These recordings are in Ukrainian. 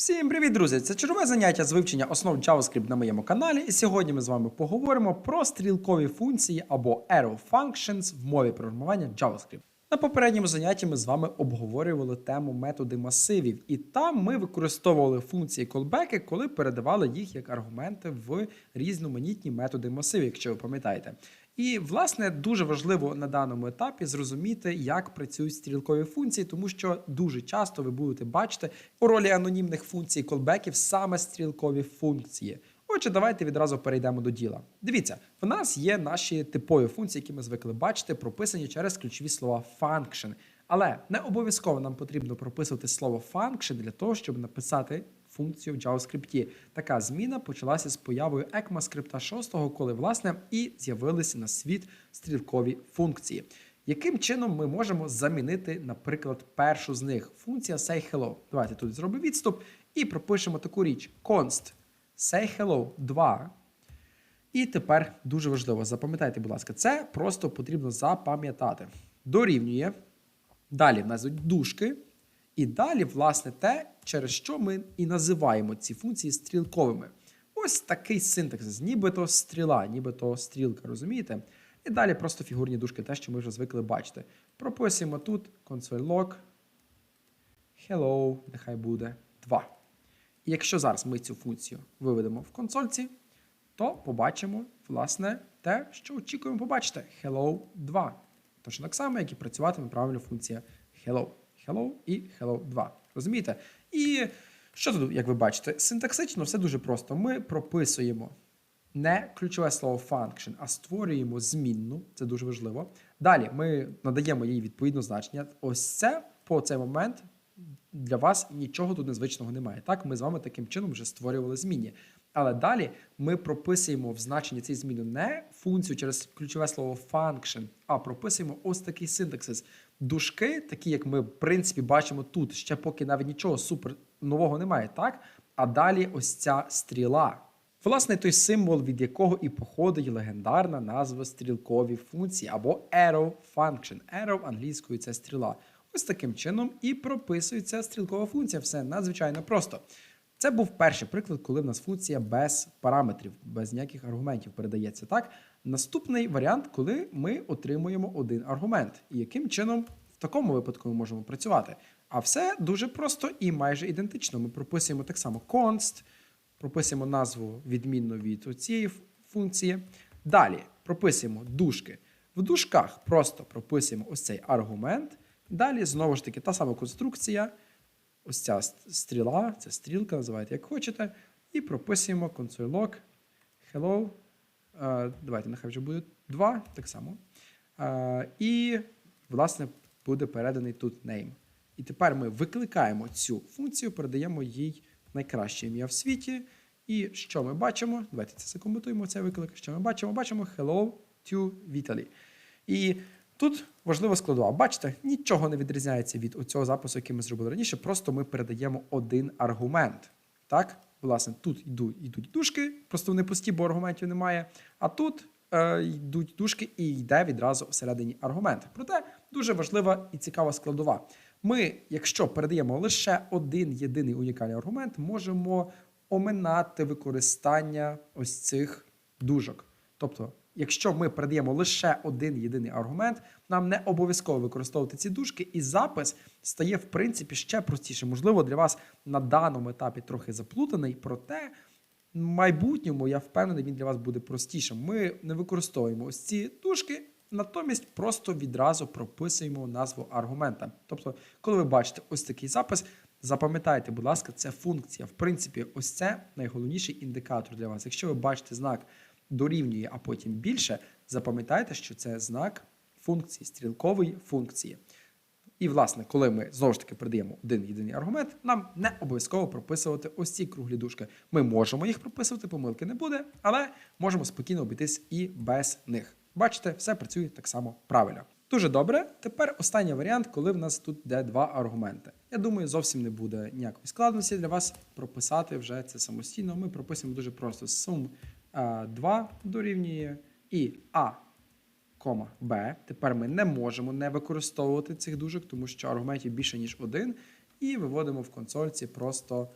Всім привіт, друзі! Це чергове заняття з вивчення основ JavaScript на моєму каналі. І сьогодні ми з вами поговоримо про стрілкові функції або arrow functions в мові програмування JavaScript. На попередньому занятті ми з вами обговорювали тему методи масивів, і там ми використовували функції callback, коли передавали їх як аргументи в різноманітні методи масивів, якщо ви пам'ятаєте. І, власне, дуже важливо на даному етапі зрозуміти, як працюють стрілкові функції, тому що дуже часто ви будете бачити у ролі анонімних функцій колбеків саме стрілкові функції. Отже, давайте відразу перейдемо до діла. Дивіться, в нас є наші типові функції, які ми звикли бачити, прописані через ключові слова function. Але не обов'язково нам потрібно прописувати слово function для того, щоб написати функцію в JavaScript. Така зміна почалася з появою ECMAScript 6, коли власне і з'явилися на світ стрілкові функції. Яким чином ми можемо замінити, наприклад, першу з них функція sayHello? Давайте тут зробимо відступ і пропишемо таку річ: const sayHello 2. І тепер дуже важливо, запам'ятайте, будь ласка, це просто потрібно запам'ятати. Дорівнює. Далі в нас дужки. І далі, власне, те, через що ми і називаємо ці функції стрілковими. Ось такий синтаксис, нібито стріла, нібито стрілка, розумієте? І далі просто фігурні дужки, те, що ми вже звикли бачити. Прописуємо тут console log, hello, нехай буде 2. І якщо зараз ми цю функцію виведемо в консольці, то побачимо, власне, те, що очікуємо побачити: hello 2. Точно так само, як і працюватиме правильно функція hello. Hello і hello 2. Розумієте? І що тут, як ви бачите, синтаксично все дуже просто. Ми прописуємо не ключове слово function, а створюємо змінну. Це дуже важливо. Далі ми надаємо їй відповідне значення. Ось це по цей момент для вас нічого тут незвичного немає. Так, ми з вами таким чином вже створювали змінні. Але далі ми прописуємо в значенні цієї зміни не функцію через ключове слово function, а прописуємо ось такий синтаксис. Дужки, такі як ми в принципі бачимо тут, ще поки навіть нічого супер нового немає, так? А далі ось ця стріла. Власне, той символ, від якого і походить легендарна назва стрілкові функції або arrow function. Arrow англійською це стріла. Ось таким чином і прописується стрілкова функція. Все надзвичайно просто. Це був перший приклад, коли в нас функція без параметрів, без ніяких аргументів передається. Так, наступний варіант, коли ми отримуємо один аргумент. І яким чином в такому випадку ми можемо працювати? А все дуже просто і майже ідентично. Ми прописуємо так само const, прописуємо назву відмінно від цієї функції. Далі прописуємо дужки. В дужках просто прописуємо ось цей аргумент. Далі, знову ж таки, та сама конструкція. Ось ця стріла, це стрілка, називайте як хочете. І прописуємо log hello. Давайте, нехай вже буде 2, так само. І, власне, буде переданий тут name. І тепер ми викликаємо цю функцію, передаємо їй найкраще ім'я в світі. І що ми бачимо? Давайте це закоментуємо, цей виклик. Що ми бачимо? Бачимо hello to Vitaly. І Тут важлива складова. Бачите, нічого не відрізняється від цього запису, який ми зробили раніше. Просто ми передаємо один аргумент. Так, власне, тут йдуть, йдуть дужки, просто вони пусті, бо аргументів немає. А тут е, йдуть дужки і йде відразу всередині аргумент. Проте дуже важлива і цікава складова. Ми, якщо передаємо лише один єдиний унікальний аргумент, можемо оминати використання ось цих дужок. Тобто Якщо ми передаємо лише один єдиний аргумент, нам не обов'язково використовувати ці дужки, і запис стає в принципі ще простіше. Можливо, для вас на даному етапі трохи заплутаний, проте в майбутньому я впевнений, він для вас буде простішим. Ми не використовуємо ось ці дужки, натомість просто відразу прописуємо назву аргумента. Тобто, коли ви бачите ось такий запис. Запам'ятайте, будь ласка, це функція. В принципі, ось це найголовніший індикатор для вас. Якщо ви бачите знак дорівнює, а потім більше, запам'ятайте, що це знак функції, стрілкової функції. І, власне, коли ми знову ж таки придаємо один єдиний аргумент, нам не обов'язково прописувати ось ці круглі дужки. Ми можемо їх прописувати, помилки не буде, але можемо спокійно обійтись і без них. Бачите, все працює так само правильно. Дуже добре. Тепер останній варіант, коли в нас тут йде два аргументи. Я думаю, зовсім не буде ніякої складності для вас прописати вже це самостійно. Ми прописуємо дуже просто sum 2 дорівнює і А, Б. Тепер ми не можемо не використовувати цих дужок, тому що аргументів більше, ніж один. І виводимо в консольці просто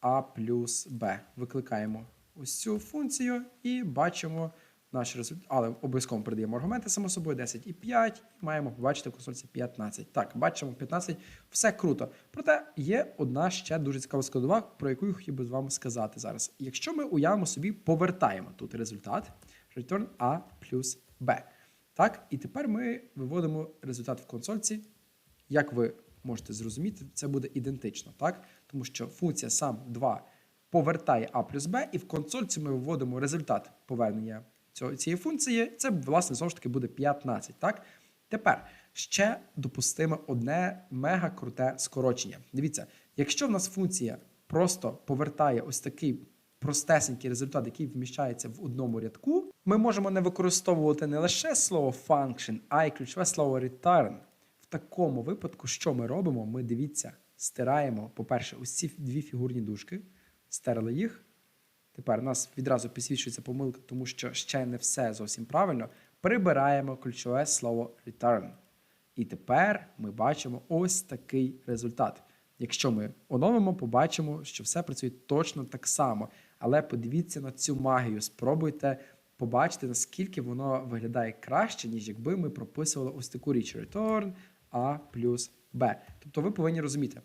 А плюс Б. Викликаємо ось цю функцію і бачимо наш результат. Але обов'язково передаємо аргументи, само собою, 10 і 5. І маємо побачити в консольці 15. Так, бачимо 15. Все круто. Проте є одна ще дуже цікава складова, про яку я хотів би з вами сказати зараз. Якщо ми уявимо собі, повертаємо тут результат return A плюс B. Так, і тепер ми виводимо результат в консольці. Як ви можете зрозуміти, це буде ідентично, так? Тому що функція сам 2 повертає А плюс Б, і в консольці ми виводимо результат повернення цієї функції. Це, власне, знову ж таки буде 15. Так? Тепер ще допустимо одне мега круте скорочення. Дивіться, якщо в нас функція просто повертає ось такий простесенький результат, який вміщається в одному рядку, ми можемо не використовувати не лише слово function, а й ключове слово return. В такому випадку, що ми робимо? Ми дивіться, стираємо, по-перше, ось ці дві фігурні дужки, стерли їх. Тепер у нас відразу підсвічується помилка, тому що ще не все зовсім правильно. Прибираємо ключове слово return. І тепер ми бачимо ось такий результат. Якщо ми оновимо, побачимо, що все працює точно так само. Але подивіться на цю магію, спробуйте побачити, наскільки воно виглядає краще, ніж якби ми прописували ось таку річ return A плюс B. Тобто ви повинні розуміти,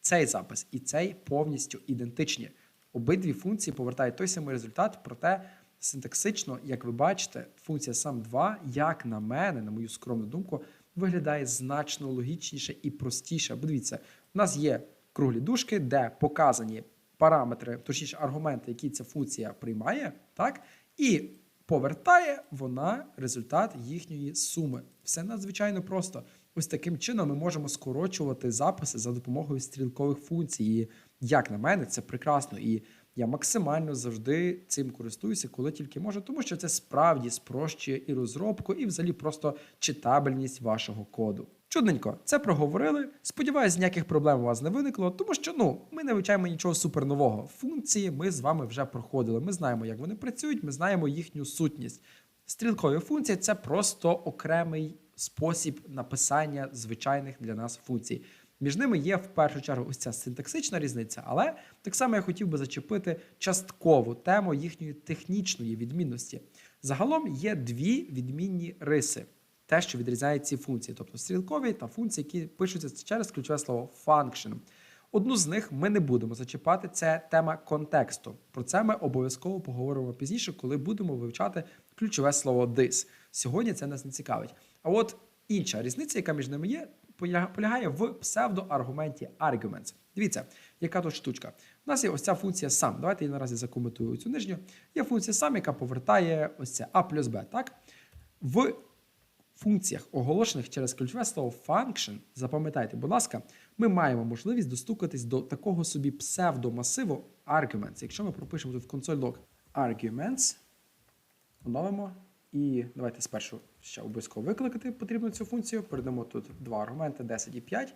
цей запис і цей повністю ідентичні. Обидві функції повертають той самий результат, проте синтаксично, як ви бачите, функція сам 2, як на мене, на мою скромну думку, виглядає значно логічніше і простіше. Бо дивіться, у нас є круглі дужки, де показані параметри, точніше аргументи, які ця функція приймає, так? І повертає вона результат їхньої суми. Все надзвичайно просто. Ось таким чином ми можемо скорочувати записи за допомогою стрілкових функцій. І, як на мене, це прекрасно. І я максимально завжди цим користуюся, коли тільки можу, тому що це справді спрощує і розробку, і взагалі просто читабельність вашого коду. Чудненько, це проговорили. Сподіваюсь, ніяких проблем у вас не виникло, тому що ну ми не вивчаємо нічого супернового. Функції ми з вами вже проходили. Ми знаємо, як вони працюють, ми знаємо їхню сутність. Стрілкові функції це просто окремий спосіб написання звичайних для нас функцій. Між ними є в першу чергу ось ця синтаксична різниця, але так само я хотів би зачепити часткову тему їхньої технічної відмінності. Загалом є дві відмінні риси, те, що відрізняє ці функції, тобто стрілкові та функції, які пишуться через ключове слово function. Одну з них ми не будемо зачіпати. Це тема контексту. Про це ми обов'язково поговоримо пізніше, коли будемо вивчати ключове слово this. Сьогодні це нас не цікавить. А от інша різниця, яка між ними є, полягає в псевдоаргументі arguments. Дивіться, яка тут штучка. У нас є ось ця функція сам. Давайте я наразі закоментую цю нижню. Є функція сам, яка повертає ось це a плюс b. Так? В функціях, оголошених через ключове слово function, запам'ятайте, будь ласка, ми маємо можливість достукатись до такого собі псевдомасиву arguments. Якщо ми пропишемо тут в консоль arguments, оновимо. І давайте спершу ще обов'язково викликати потрібно цю функцію. Передамо тут два аргументи 10 і 5.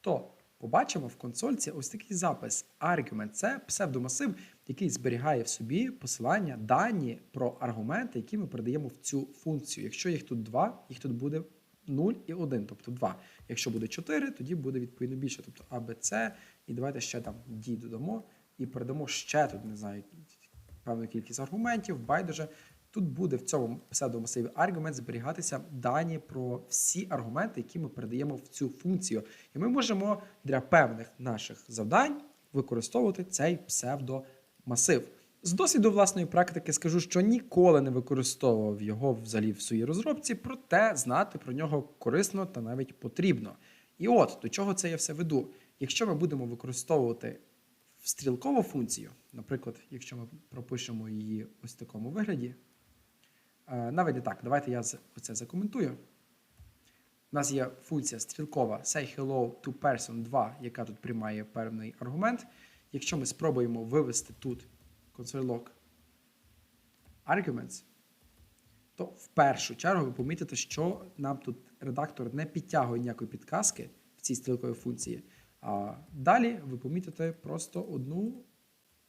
То побачимо в консольці ось такий запис. Argument – це псевдомасив, який зберігає в собі посилання, дані про аргументи, які ми передаємо в цю функцію. Якщо їх тут два, їх тут буде 0 і 1, тобто 2. Якщо буде 4, тоді буде відповідно більше. Тобто А. І давайте ще там D додамо і передамо ще тут, не знаю, певну кількість аргументів, байдуже. Тут буде в цьому псевдомасиві аргумент зберігатися дані про всі аргументи, які ми передаємо в цю функцію. І ми можемо для певних наших завдань використовувати цей псевдомасив. З досвіду власної практики скажу, що ніколи не використовував його взагалі в своїй розробці, проте знати про нього корисно та навіть потрібно. І от до чого це я все веду. Якщо ми будемо використовувати стрілкову функцію, наприклад, якщо ми пропишемо її ось в такому вигляді, навіть не так, давайте я оце закоментую. У нас є функція стрілкова say hello to person 2, яка тут приймає певний аргумент. Якщо ми спробуємо вивести тут console.log arguments, то в першу чергу ви помітите, що нам тут редактор не підтягує ніякої підказки в цій стрілковій функції. А далі ви помітите просто одну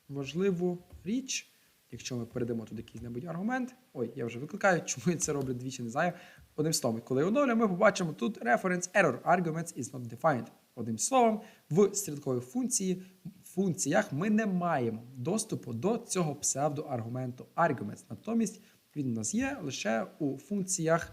важливу річ. Якщо ми передамо тут якийсь небудь аргумент, ой, я вже викликаю, чому я це роблю двічі, не знаю. Одним словом, коли я оновлю, ми побачимо тут reference error arguments is not defined. Одним словом, в стрілковій функції функціях ми не маємо доступу до цього псевдоаргументу arguments. Натомість він у нас є лише у функціях,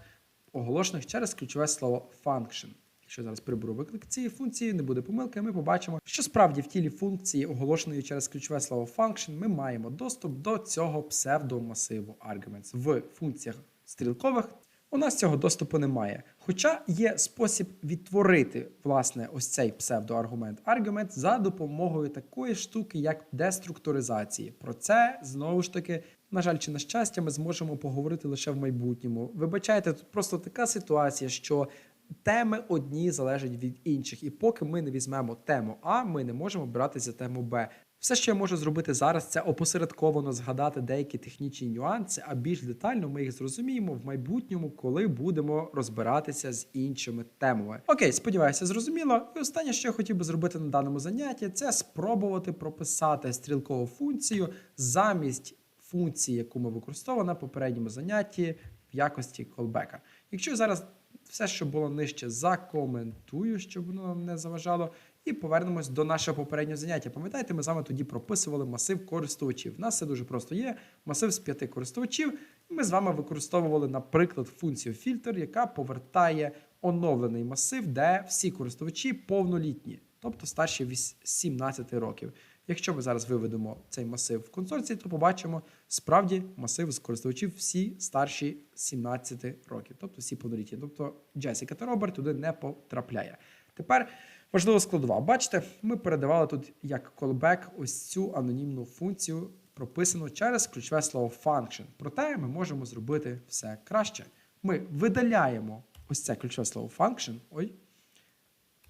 оголошених через ключове слово function. Якщо зараз приберу виклик цієї функції, не буде помилки, ми побачимо, що справді в тілі функції, оголошеної через ключове слово function, ми маємо доступ до цього псевдомасиву arguments. В функціях стрілкових у нас цього доступу немає. Хоча є спосіб відтворити власне ось цей псевдоаргумент аргумент за допомогою такої штуки, як деструктуризації. Про це знову ж таки, на жаль, чи на щастя, ми зможемо поговорити лише в майбутньому. Вибачайте, тут просто така ситуація, що теми одні залежать від інших, і поки ми не візьмемо тему А, ми не можемо брати за тему Б. Все, що я можу зробити зараз, це опосередковано згадати деякі технічні нюанси, а більш детально ми їх зрозуміємо в майбутньому, коли будемо розбиратися з іншими темами. Окей, сподіваюся, зрозуміло. І останнє, що я хотів би зробити на даному занятті, це спробувати прописати стрілкову функцію замість функції, яку ми використовували на попередньому занятті в якості колбека. Якщо зараз все, що було нижче, закоментую, щоб воно нам не заважало. І повернемось до нашого попереднього заняття. Пам'ятаєте, ми з вами тоді прописували масив користувачів. У нас все дуже просто є. Масив з п'яти користувачів. Ми з вами використовували, наприклад, функцію фільтр, яка повертає оновлений масив, де всі користувачі повнолітні, тобто старші 17 років. Якщо ми зараз виведемо цей масив в консорції, то побачимо справді масив з користувачів всі старші 17 років, тобто всі повнолітні. Тобто Джесіка та Роберт туди не потрапляє. Тепер важлива складова. Бачите, ми передавали тут як callback ось цю анонімну функцію, прописану через ключове слово function. Проте ми можемо зробити все краще. Ми видаляємо ось це ключове слово function. Ой,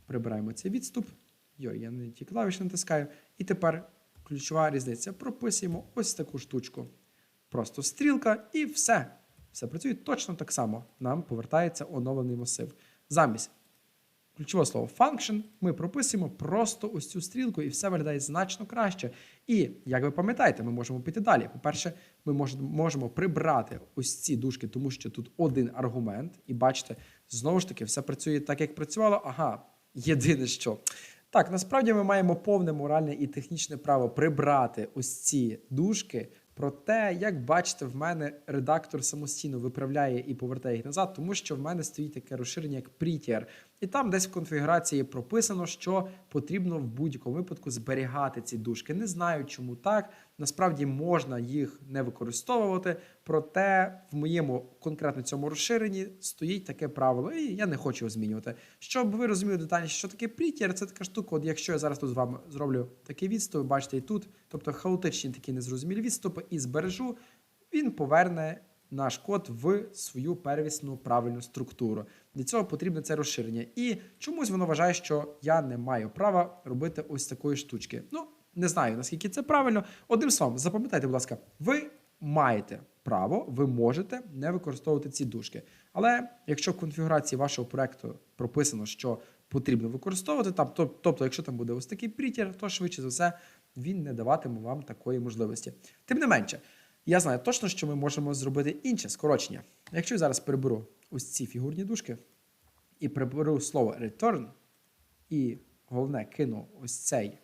прибираємо цей відступ. Йой, я не ті клавіші натискаю. І тепер ключова різниця. Прописуємо ось таку штучку. Просто стрілка і все. Все працює точно так само. Нам повертається оновлений масив. Замість ключове слово function ми прописуємо просто ось цю стрілку, і все виглядає значно краще. І як ви пам'ятаєте, ми можемо піти далі. По-перше, ми можемо прибрати ось ці дужки, тому що тут один аргумент, і бачите, знову ж таки, все працює так, як працювало. Ага, єдине що. Так, насправді ми маємо повне моральне і технічне право прибрати ось ці дужки. Проте, як бачите, в мене редактор самостійно виправляє і повертає їх назад, тому що в мене стоїть таке розширення, як Prettier. І там десь в конфігурації прописано, що потрібно в будь-якому випадку зберігати ці дужки. Не знаю, чому так. Насправді можна їх не використовувати, проте в моєму конкретно цьому розширенні стоїть таке правило, і я не хочу його змінювати. Щоб ви розуміли детальніше, що таке Prettier, це така штука. От якщо я зараз тут з вами зроблю такий відступ, бачите, і тут, тобто хаотичні такі незрозумілі відступи, і збережу, він поверне наш код в свою первісну правильну структуру. Для цього потрібне це розширення. І чомусь воно вважає, що я не маю права робити ось такої штучки. Ну, не знаю, наскільки це правильно. Одним словом, запам'ятайте, будь ласка, ви маєте право, ви можете не використовувати ці дужки. Але якщо в конфігурації вашого проекту прописано, що потрібно використовувати, там, тобто, якщо там буде ось такий притір, то швидше за все він не даватиме вам такої можливості. Тим не менше, я знаю точно, що ми можемо зробити інше скорочення. Якщо я зараз приберу ось ці фігурні дужки і приберу слово return, і головне кину ось цей е,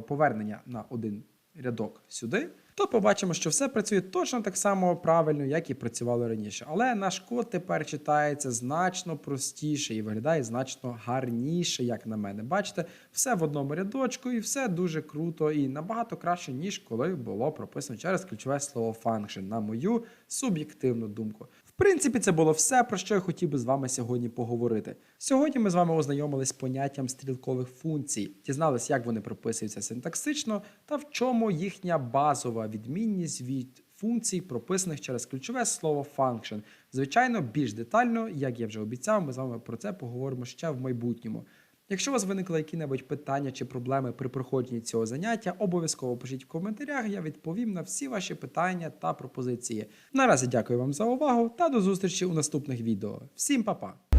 повернення на один рядок сюди, то побачимо, що все працює точно так само правильно, як і працювало раніше. Але наш код тепер читається значно простіше і виглядає значно гарніше, як на мене. Бачите, все в одному рядочку, і все дуже круто і набагато краще, ніж коли було прописано через ключове слово function, на мою суб'єктивну думку. Принципі, це було все, про що я хотів би з вами сьогодні поговорити. Сьогодні ми з вами ознайомились з поняттям стрілкових функцій, дізналися, як вони прописуються синтаксично та в чому їхня базова відмінність від функцій, прописаних через ключове слово function. Звичайно, більш детально, як я вже обіцяв, ми з вами про це поговоримо ще в майбутньому. Якщо у вас виникли які-небудь питання чи проблеми при проходженні цього заняття, обов'язково пишіть в коментарях, я відповім на всі ваші питання та пропозиції. Наразі дякую вам за увагу та до зустрічі у наступних відео. Всім па-па!